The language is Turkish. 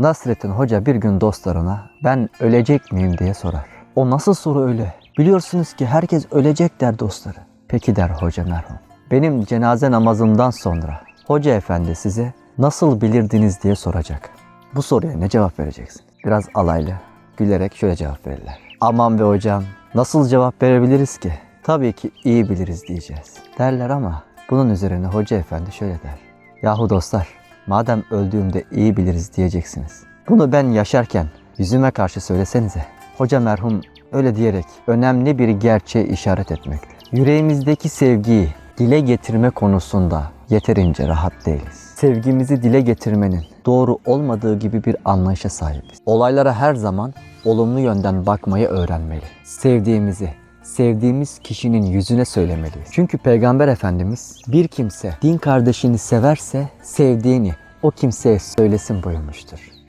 Nasrettin Hoca bir gün dostlarına ben ölecek miyim diye sorar. O nasıl soru öyle? Biliyorsunuz ki herkes ölecek der dostları. Peki der hoca merhum. Benim cenaze namazımdan sonra hoca efendi size nasıl bilirdiniz diye soracak. Bu soruya ne cevap vereceksin? Biraz alaylı, gülerek şöyle cevap verirler. Aman be hocam, nasıl cevap verebiliriz ki? Tabii ki iyi biliriz diyeceğiz. Derler ama bunun üzerine hoca efendi şöyle der. Yahu dostlar, madem öldüğümde iyi biliriz diyeceksiniz. Bunu ben yaşarken yüzüme karşı söylesenize. Hoca merhum öyle diyerek önemli bir gerçeğe işaret etmekte. Yüreğimizdeki sevgiyi dile getirme konusunda yeterince rahat değiliz. Sevgimizi dile getirmenin doğru olmadığı gibi bir anlayışa sahibiz. Olaylara her zaman olumlu yönden bakmayı öğrenmeli. Sevdiğimizi, sevdiğimiz kişinin yüzüne söylemeliyiz. Çünkü Peygamber Efendimiz bir kimse din kardeşini severse sevdiğini o kimseye söylesin buyurmuştur.